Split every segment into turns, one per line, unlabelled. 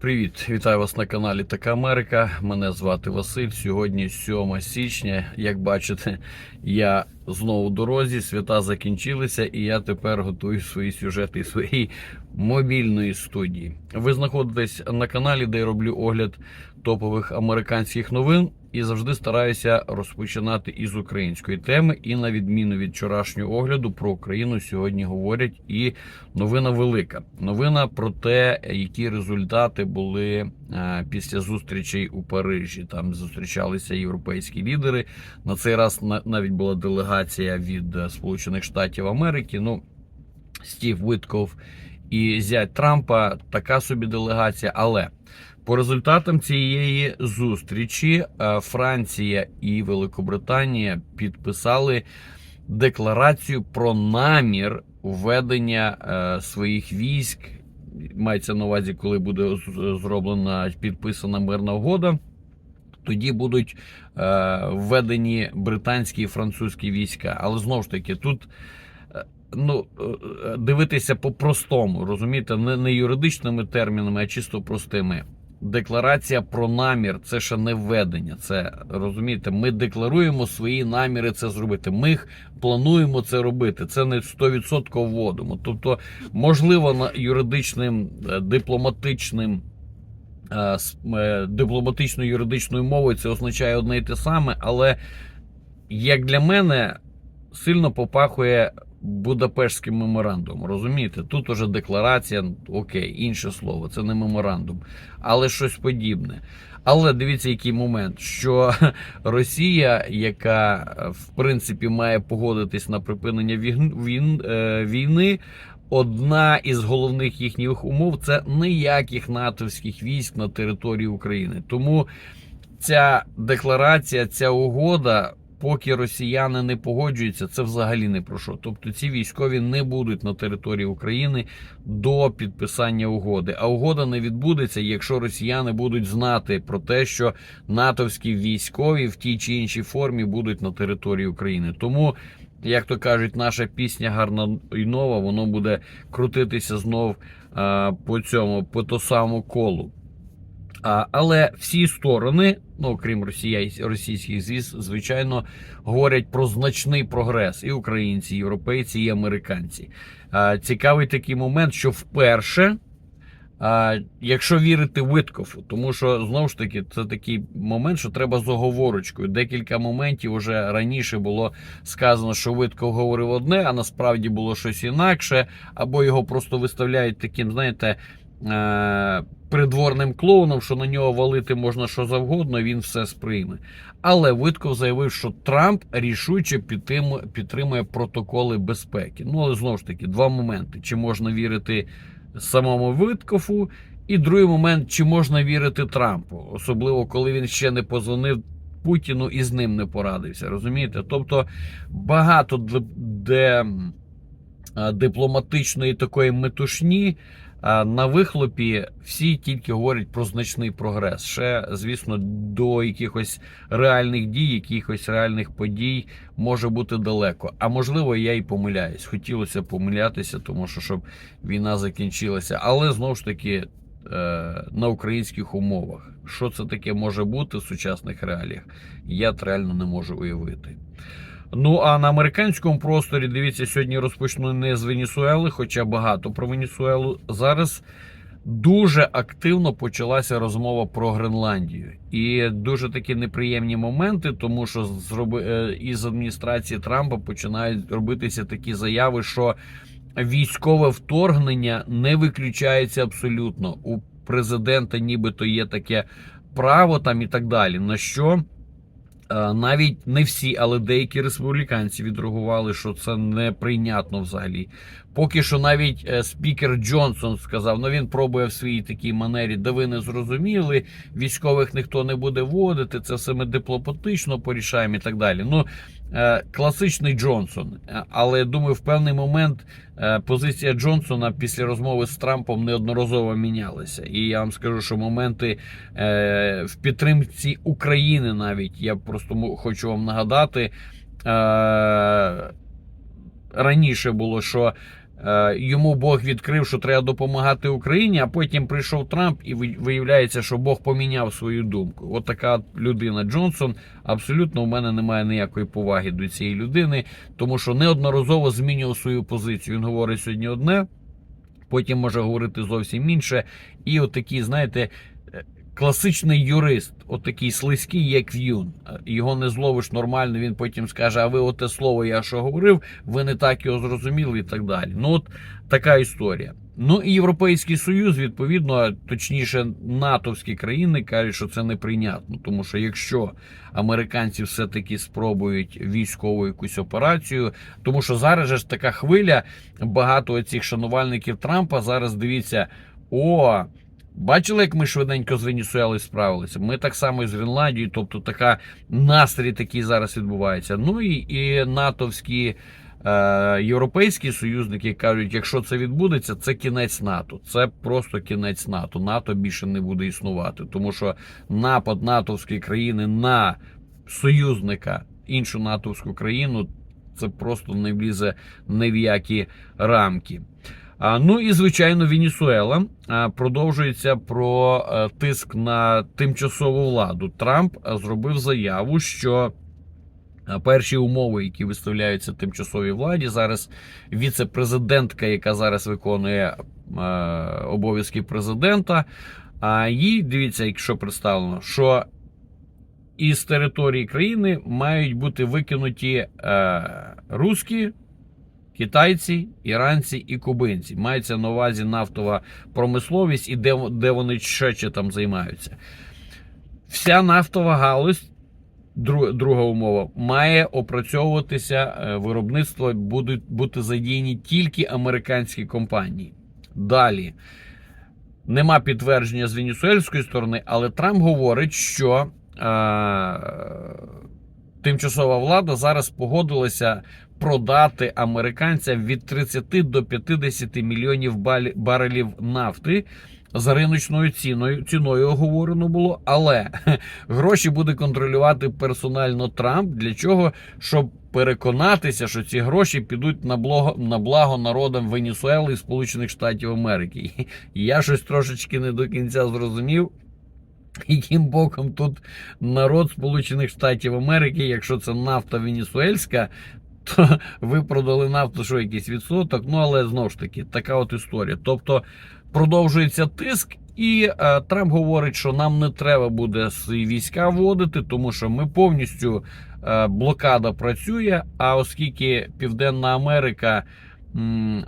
Привіт, вітаю вас на каналі Така Америка. Мене звати Василь. Сьогодні 7 січня. Як бачите, я знову у дорозі. Свята закінчилися, і я тепер готую свої сюжети із своєї мобільної студії. Ви знаходитесь на каналі, де я роблю огляд топових американських новин. І завжди стараюся розпочинати із української теми. І на відміну від вчорашнього огляду про Україну сьогодні говорять і новина велика. Новина про те, які результати були е, після зустрічей у Парижі. Там зустрічалися європейські лідери. На цей раз навіть була делегація від е, Сполучених Штатів Америки. Ну, Стів Витков і зять Трампа така собі делегація. Але по результатам цієї зустрічі е, Франція і Великобританія підписали декларацію про намір введення е, своїх військ. Мається на увазі, коли буде зроблена підписана мирна угода. Тоді будуть е, введені британські і французькі війська. Але знову ж таки, тут ну, дивитися по-простому, розумієте, не, не юридичними термінами, а чисто простими. Декларація про намір це ще не введення. Це розумієте, ми декларуємо свої наміри це зробити. Ми плануємо це робити. Це не 100% вводимо. Тобто, можливо, на юридичним, е, дипломатичним е, е, дипломатичною юридичною мовою це означає одне і те саме, але як для мене сильно попахує Будапештським меморандумом. Розумієте? Тут уже декларація, окей, інше слово, це не меморандум, але щось подібне. Але дивіться, який момент, що Росія, яка е, в принципі має погодитись на припинення е, війни, одна із головних їхніх умов це ніяких натовських військ на території України. Тому ця декларація, ця угода, поки росіяни не погоджуються, це взагалі не про що. Тобто ці військові не будуть на території України до підписання угоди. А угода не відбудеться, якщо росіяни будуть знати про те, що натовські військові в тій чи іншій формі будуть на території України. Тому. Як то кажуть, наша пісня гарна і нова, воно буде крутитися знов а, по цьому, по то самому колу. Але всі сторони, ну окрім росія, російських звіз, звичайно, говорять про значний прогрес і українці, і європейці, і американці. Цікавий такий момент, що вперше, якщо вірити Виткофу, тому що знову ж таки це такий момент, що треба з оговорочкою. Декілька моментів уже раніше було сказано, що Витков говорив одне, а насправді було щось інакше, або його просто виставляють таким, знаєте. Е, Придворним клоуном, що на нього валити можна що завгодно, він все сприйме. Але Витков заявив, що Трамп рішуче підтримує, протоколи безпеки. Ну, але знову ж таки, два моменти: чи можна вірити самому Виткову, і другий момент, чи можна вірити Трампу, особливо коли він ще не позвонив Путіну і з ним не порадився. Розумієте? Тобто багато де, а, дипломатичної такої метушні. А на вихлопі всі тільки говорять про значний прогрес. Ще, звісно, до якихось реальних дій, якихось реальних подій може бути далеко. А можливо, я і помиляюсь. Хотілося помилятися, тому що щоб війна закінчилася. Але знову ж таки е, на українських умовах. Що це таке може бути в сучасних реаліях? Я реально не можу уявити. Ну а на американському просторі, дивіться, сьогодні розпочну не з Венесуели, хоча багато про Венесуелу. Зараз дуже активно почалася розмова про Гренландію. І дуже такі неприємні моменти, тому що е, із адміністрації Трампа починають робитися такі заяви, що військове вторгнення не виключається абсолютно. У президента нібито є таке право там і так далі. На що навіть не всі, але деякі республіканці відреагували, що це неприйнятно взагалі. Поки що навіть е, спікер Джонсон сказав: ну він пробує в своїй такій манері, де ви не зрозуміли, військових ніхто не буде водити, це все ми дипломатично порішаємо і так далі. Ну е, класичний Джонсон. Е, Але я думаю, в певний момент е, позиція Джонсона після розмови з Трампом неодноразово мінялася. І я вам скажу, що моменти е, в підтримці України навіть я просто хочу вам нагадати. Е, раніше було, що е, йому Бог відкрив, що треба допомагати Україні, а потім прийшов Трамп і виявляється, що Бог поміняв свою думку. От така людина Джонсон. Абсолютно у мене немає ніякої поваги до цієї людини, тому що неодноразово змінював свою позицію. Він говорить сьогодні одне, потім може говорити зовсім інше. І от такий, знаєте, е, класичний юрист, от такий слизький, як в'юн. Його не зловиш нормально, він потім скаже: а ви оте слово, я що говорив, ви не так його зрозуміли і так далі. Ну, от така історія. Ну і Європейський Союз, відповідно, точніше, натовські країни кажуть, що це неприйнятно. Тому що якщо американці все-таки спробують військову якусь операцію, тому що зараз же ж така хвиля, багато цих шанувальників Трампа зараз дивіться, о. Бачили, як ми швиденько з Венесуелою справилися? Ми так само і з Гренландією, тобто така настрій такий зараз відбувається. Ну і, і натовські е, європейські союзники кажуть, якщо це відбудеться, це кінець НАТО. Це просто кінець НАТО. НАТО більше не буде існувати, тому що напад натовської країни на союзника іншу натовську країну це просто не влізе ні в які рамки. Ну і звичайно, Венесуела продовжується про е, тиск на тимчасову владу. Трамп е, зробив заяву, що е, перші умови, які виставляються тимчасовій владі, зараз віце-президентка, яка зараз виконує обов'язки президента. А їй дивіться, якщо представлено, що із території країни мають бути викинуті е, русські, китайці, іранці і кубинці. Мається на увазі нафтова промисловість і де, де вони ще там займаються. Вся нафтова галузь. дру- Друга умова має опрацьовуватися е, виробництво, будуть бути задіяні тільки американські компанії. Далі нема підтвердження з венесуельської сторони, але Трамп говорить, що е, тимчасова влада зараз погодилася продати американцям від 30 до 50 мільйонів барелів нафти. За риночною ціною ціною оговорено було, але гроші буде контролювати персонально Трамп. Для чого? Щоб переконатися, що ці гроші підуть на благо, на благо народам Венесуели і Сполучених Штатів Америки. Я щось трошечки не до кінця зрозумів. Яким боком тут народ Сполучених Штатів Америки, якщо це нафта венесуельська, то ви продали нафту, що якийсь відсоток. Ну але знову ж таки, така от історія. Тобто продовжується тиск, і е, Трамп говорить, що нам не треба буде свої війська вводити, тому що ми повністю е, блокада працює. А оскільки Південна Америка.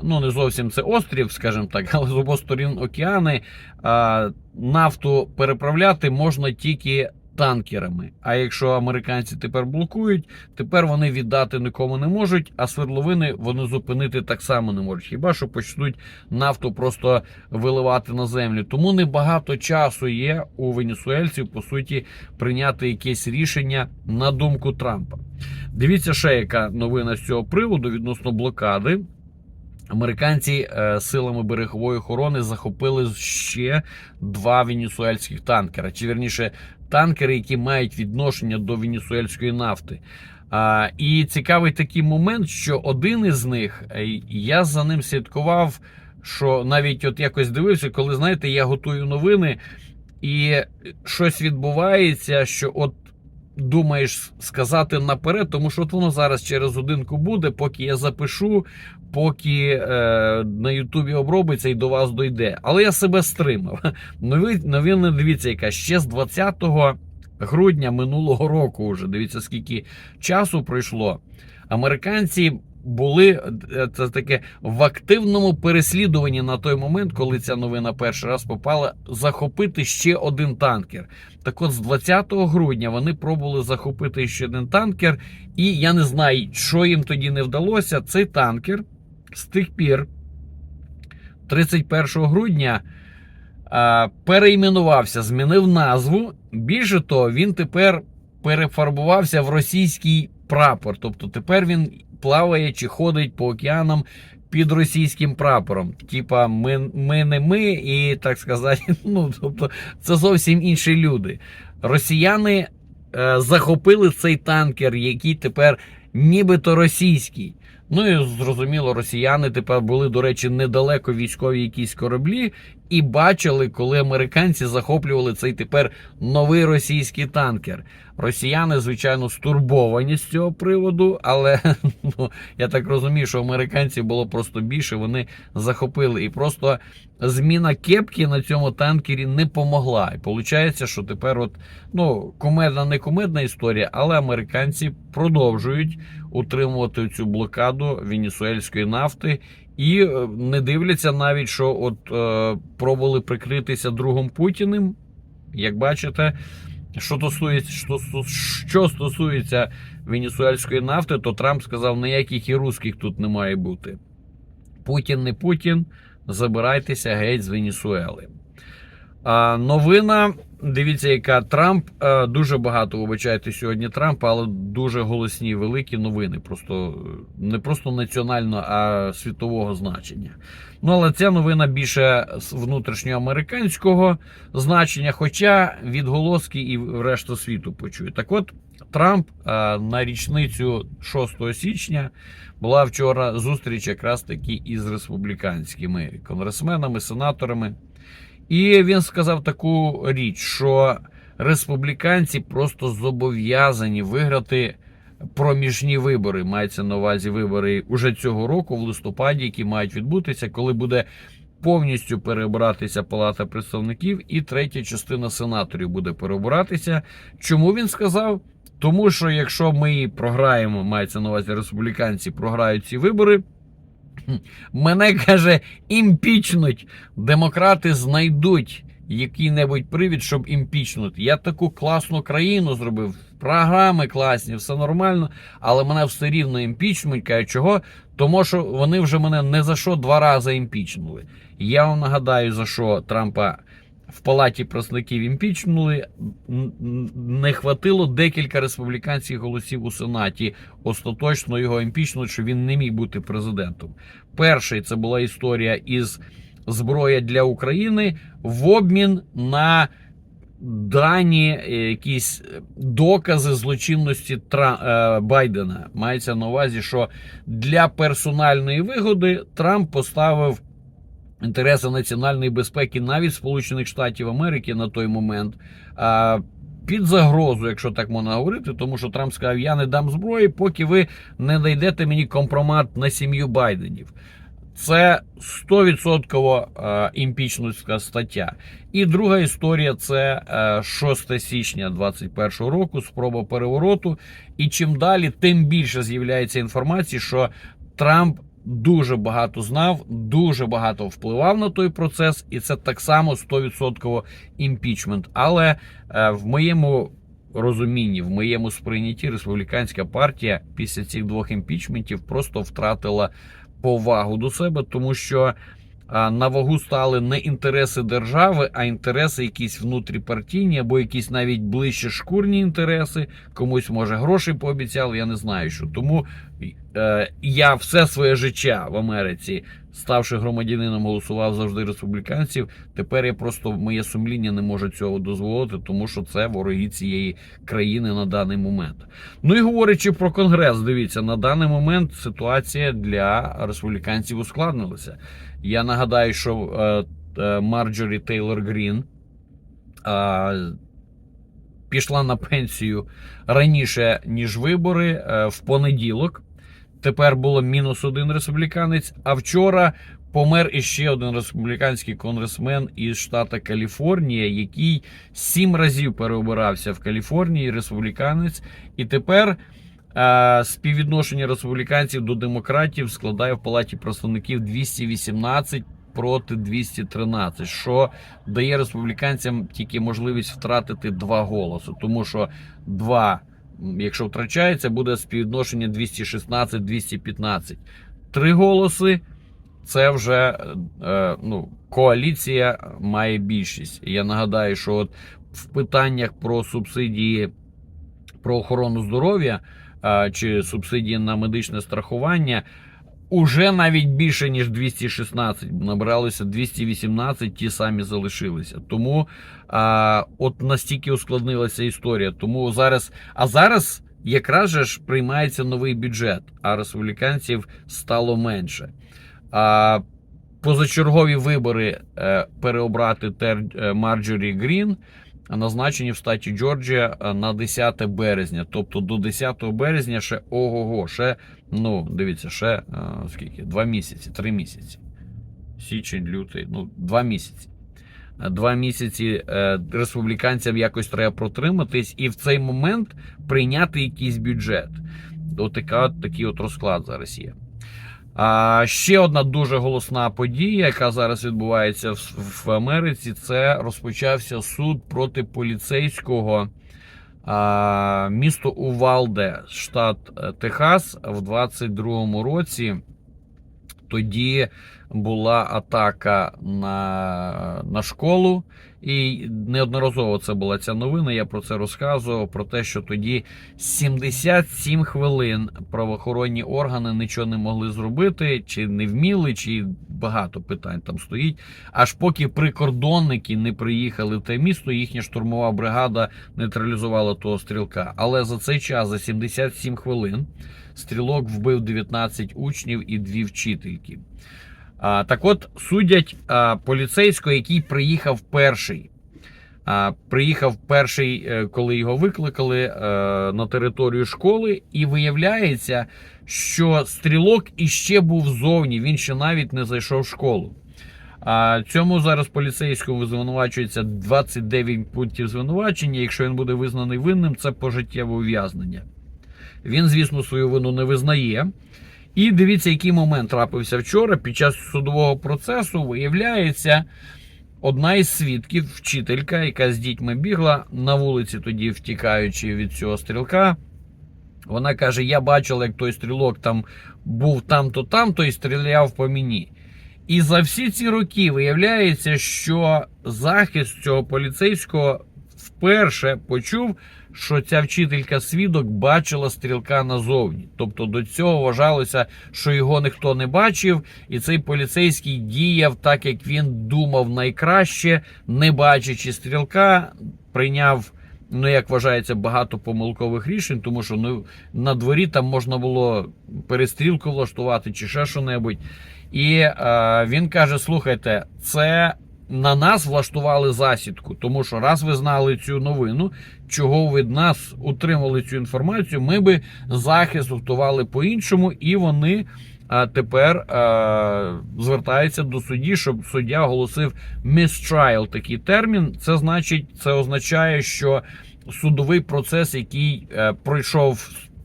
Ну, не зовсім це острів, скажімо так, але з обох сторін океани а, нафту переправляти можна тільки танкерами. А якщо американці тепер блокують, тепер вони віддати нікому не можуть, а свердловини вони зупинити так само не можуть. Хіба що почнуть нафту просто виливати на землю. Тому небагато часу є у венесуельців, по суті, прийняти якесь рішення на думку Трампа. Дивіться, ще яка новина з цього приводу відносно блокади. Американці е, силами берегової охорони захопили ще два венесуельських танкера, чи вірніше танкери, які мають відношення до венесуельської нафти. А, і цікавий такий момент, що один із них е, я за ним слідкував, що навіть от якось дивився, коли знаєте, я готую новини, і щось відбувається, що от. Думаєш сказати наперед, тому що от воно зараз через годинку буде, поки я запишу, поки е, на Ютубі обробиться і до вас дойде. Але я себе стримав. Нові, новини дивіться, яка ще з 20 грудня минулого року, вже дивіться, скільки часу пройшло. Американці були е, це таке в активному переслідуванні на той момент, коли ця новина перший раз попала, захопити ще один танкер. Так от з 20 грудня вони пробували захопити ще один танкер, і я не знаю, що їм тоді не вдалося. Цей танкер з тих пір, 31 грудня, перейменувався, змінив назву. Більше того, він тепер перефарбувався в російський прапор. Тобто тепер він плаває чи ходить по океанам під російським прапором. Типа, ми, ми не ми, і так сказати, ну тобто, це зовсім інші люди. Росіяни е, захопили цей танкер, який тепер нібито російський. Ну і зрозуміло, росіяни тепер були, до речі, недалеко військові якісь кораблі, і бачили, коли американці захоплювали цей тепер новий російський танкер. Росіяни, звичайно, стурбовані з цього приводу, але ну, я так розумію, що американців було просто більше. Вони захопили. І просто зміна кепки на цьому танкері не помогла. І виходить, що тепер, от ну, кумедна, не кумедна історія, але американці продовжують утримувати цю блокаду венесуельської нафти. І е, не дивляться навіть, що от е, пробували прикритися другом Путіним. Як бачите, що стосується, що, що стосується венесуельської нафти, то Трамп сказав, ніяких і русських тут не має бути. Путін не Путін, забирайтеся геть з Венесуели. Новина. Дивіться, яка Трамп е, дуже багато вибачайте сьогодні Трампа, але дуже голосні великі новини. Просто е, не просто національного, а світового значення. Ну але ця новина більше з внутрішньоамериканського значення, хоча відголоски і в решту світу почують. Так от Трамп е, на річницю 6 січня була вчора зустріч якраз таки із республіканськими конгресменами, сенаторами. І він сказав таку річ, що республіканці просто зобов'язані виграти проміжні вибори. Мається на увазі вибори уже цього року, в листопаді, які мають відбутися, коли буде повністю переобиратися Палата представників, і третя частина сенаторів буде переобиратися. Чому він сказав? Тому що якщо ми програємо, мається на увазі республіканці, програють ці вибори. Мене каже, імпічнуть. Демократи знайдуть який-небудь привід, щоб імпічнути. Я таку класну країну зробив, програми класні, все нормально, але мене все рівно імпічнуть. Кажуть, чого? Тому що вони вже мене не за що два рази імпічнули. Я вам нагадаю, за що Трампа. В палаті представників імпічнули, не хватило декілька республіканських голосів у Сенаті. Остаточно його імпічнули, що він не міг бути президентом. Перший це була історія із зброя для України в обмін на дані якісь докази злочинності Тра... Байдена. Мається на увазі, що для персональної вигоди Трамп поставив інтереси національної безпеки навіть Сполучених Штатів Америки на той момент. Під загрозу, якщо так можна говорити, тому що Трамп сказав, я не дам зброї, поки ви не знайдете мені компромат на сім'ю Байденів. Це 100% імпічницька стаття. І друга історія це 6 січня 2021 року, спроба перевороту. І чим далі, тим більше з'являється інформації, що Трамп дуже багато знав, дуже багато впливав на той процес, і це так само 100% імпічмент. Але е, в моєму розумінні, в моєму сприйнятті, республіканська партія після цих двох імпічментів просто втратила повагу до себе, тому що. На вагу стали не інтереси держави, а інтереси якісь внутріпартійні, або якісь навіть ближче шкурні інтереси. Комусь може гроші пообіцяли, я не знаю що. Тому е, я все своє життя в Америці, ставши громадянином, голосував завжди республіканців. Тепер я просто моє сумління не може цього дозволити, тому що це вороги цієї країни на даний момент. Ну і говорячи про конгрес, дивіться, на даний момент ситуація для республіканців ускладнилася. Я нагадаю, що е, е, Марджорі Тейлор Грін е, пішла на пенсію раніше, ніж вибори в понеділок. Тепер було мінус один республіканець. А вчора помер іще один республіканський конгресмен із штата Каліфорнія, який сім разів переобирався в Каліфорнії, республіканець. І тепер співвідношення республіканців до демократів складає в палаті представників 218 проти 213, що дає республіканцям тільки можливість втратити два голоси, тому що два. Якщо втрачається, буде співвідношення 216-215. Три голоси це вже е, ну, коаліція має більшість. Я нагадаю, що от в питаннях про субсидії про охорону здоров'я чи субсидії на медичне страхування. Уже навіть більше ніж 216, набралося 218, ті самі залишилися. Тому а, от настільки ускладнилася історія. Тому зараз, а зараз якраз же ж приймається новий бюджет, а республіканців стало менше. А позачергові вибори е, переобрати е, Марджорі Грін назначені в штаті Джорджія е, на 10 березня. Тобто до 10 березня ще ого-го, ще, ну, дивіться, ще е, скільки? Два місяці, три місяці. Січень, лютий, ну, два місяці. Е, Два місяці республіканцям якось треба протриматись і в цей момент прийняти якийсь бюджет. Отака, такий от розклад зараз є. А ще одна дуже голосна подія, яка зараз відбувається в, Америці, це розпочався суд проти поліцейського а, місто Увалде, штат е, Техас, в 22-му році. Тоді була атака на, на школу, і неодноразово це була ця новина. Я про це розказував. Про те, що тоді 77 хвилин правоохоронні органи нічого не могли зробити, чи не вміли, чи багато питань там стоїть. Аж поки прикордонники не приїхали в те місто, їхня штурмова бригада нейтралізувала того стрілка. Але за цей час, за 77 хвилин, стрілок вбив 19 учнів і дві вчительки. А, так от судять а, поліцейського, який приїхав перший. А, приїхав перший, е, коли його викликали е, на територію школи, і виявляється, що стрілок іще був зовні, він ще навіть не зайшов в школу. А цьому зараз поліцейському звинувачується 29 пунктів звинувачення. Якщо він буде визнаний винним, це пожиттєве ув'язнення. Він, звісно, свою вину не визнає. І дивіться, який момент трапився вчора. Під час судового процесу виявляється, одна із свідків, вчителька, яка з дітьми бігла на вулиці, тоді втікаючи від цього стрілка. Вона каже: Я бачила, як той стрілок там був там-то, там-то і стріляв по мені. І за всі ці роки виявляється, що захист цього поліцейського вперше почув, що ця вчителька свідок бачила стрілка назовні. Тобто до цього вважалося, що його ніхто не бачив, і цей поліцейський діяв так, як він думав найкраще, не бачачи стрілка, прийняв. Ну, як вважається, багато помилкових рішень, тому що ну, на дворі там можна було перестрілку влаштувати чи ще що-небудь. І е, він каже: слухайте, це на нас влаштували засідку, тому що раз ви знали цю новину, чого від нас утримали цю інформацію, ми би захист готували по-іншому, і вони. Тепер е, звертаються до судді, щоб суддя оголосив mistrial такий термін. Це значить, це означає, що судовий процес, який е, пройшов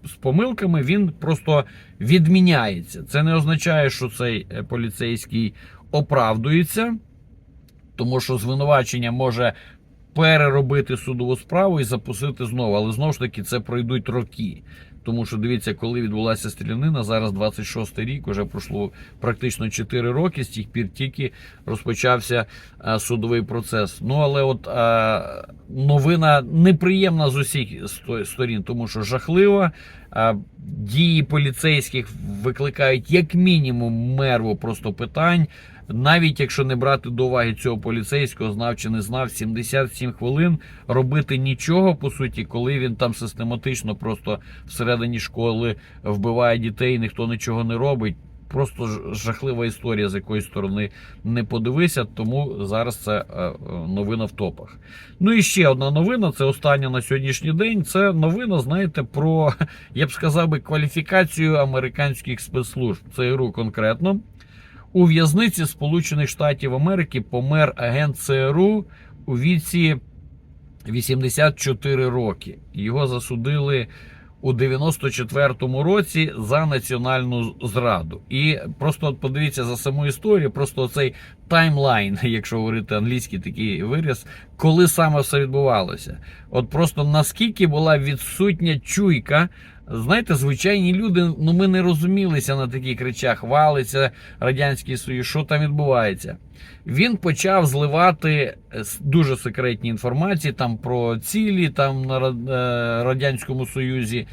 з- з помилками, він просто відміняється. Це не означає, що цей е, поліцейський оправдується, тому що звинувачення може переробити судову справу і запустити знову. Але знову ж таки це пройдуть роки. Тому що дивіться, коли відбулася стрілянина, зараз 26 рік, вже пройшло практично 4 роки, з тих пір тільки розпочався е, судовий процес. Ну але от е, новина неприємна з усіх сторін, тому що жахлива. Е, дії поліцейських викликають як мінімум мерву просто питань. Навіть якщо не брати до уваги цього поліцейського, знав чи не знав, 77 хвилин робити нічого по суті, коли він там систематично просто всередині школи вбиває дітей, ніхто нічого не робить. Просто жахлива історія, з якої сторони не подивися, тому зараз це е, е, новина в топах. Ну і ще одна новина, це остання на сьогоднішній день. Це новина, знаєте, про, я б сказав би, кваліфікацію американських спецслужб. ЦРУ конкретно. У в'язниці Сполучених Штатів Америки помер агент ЦРУ у віці 84 роки. Його засудили у 94-му році за національну зраду. І просто от подивіться за саму історію, просто цей таймлайн, якщо говорити англійський такий вираз, коли саме все відбувалося. От просто наскільки була відсутня чуйка. Знаєте, звичайні люди, ну ми не розумілися на таких речах, валиться Радянський Союз, що там відбувається. Він почав зливати е, дуже секретні інформації там про цілі там на е, Радянському Союзі.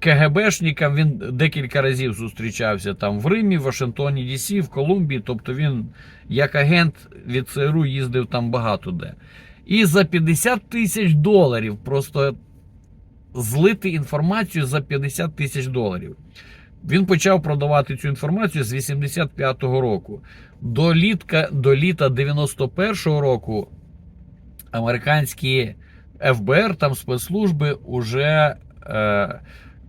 КГБшникам він декілька разів зустрічався там в Римі, в Вашингтоні, Дісі, в Колумбії. Тобто він як агент від ЦРУ їздив там багато де. І за 50 тисяч доларів просто злити інформацію за 50 тисяч доларів. Він почав продавати цю інформацію з 85-го року. До літка, до літа 91-го року американські ФБР, там спецслужби уже. Е,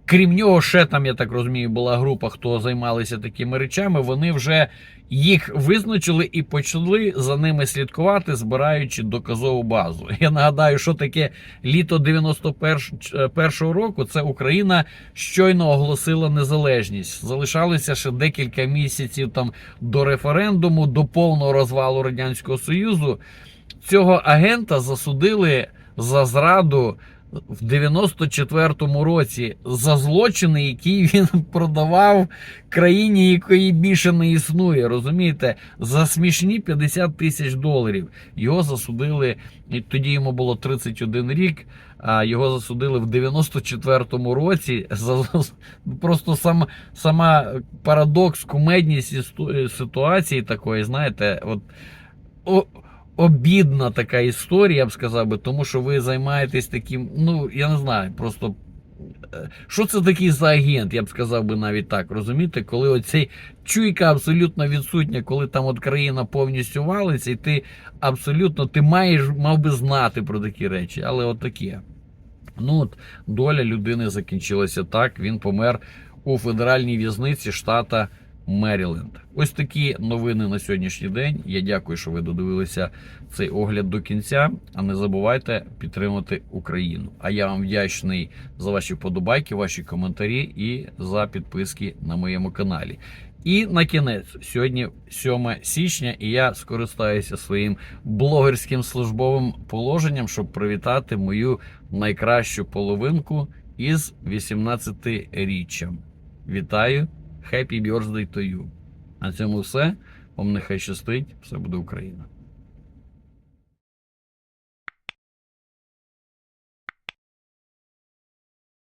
Крім нього, ще там, я так розумію, була група, хто займалися такими речами. Вони вже їх визначили і почали за ними слідкувати, збираючи доказову базу. Я нагадаю, що таке літо 91-го року. Це Україна щойно оголосила незалежність. Залишалося ще декілька місяців там до референдуму, до повного розвалу радянського союзу. Цього агента засудили за зраду в 94-му році за злочини, які він продавав країні, якої більше не існує. Розумієте, за смішні 50 тисяч доларів. Його засудили, і тоді йому було 31 рік. А його засудили в 94-му році. За просто сам, сама парадокс, кумедність ситуації такої, знаєте, от. Обідна така історія, я б сказав би, тому що ви займаєтесь таким, ну я не знаю, просто. е, Що це такий за агент, я б сказав би навіть так, розумієте, коли оцей чуйка абсолютно відсутня, коли там от країна повністю валиться, і ти абсолютно ти маєш мав би знати про такі речі, але от таке. Ну от доля людини закінчилася так. Він помер у федеральній в'язниці штата Меріленд. Ось такі новини на сьогоднішній день. Я дякую, що ви додивилися цей огляд до кінця. А не забувайте підтримати Україну. А я вам вдячний за ваші вподобайки, ваші коментарі і за підписки на моєму каналі. І на кінець, сьогодні 7 січня, і я скористаюся своїм блогерським службовим положенням, щоб привітати мою найкращу половинку із 18-річчям. Вітаю! Happy birthday to you. На цьому все. Вам нехай щастить, все буде Україна.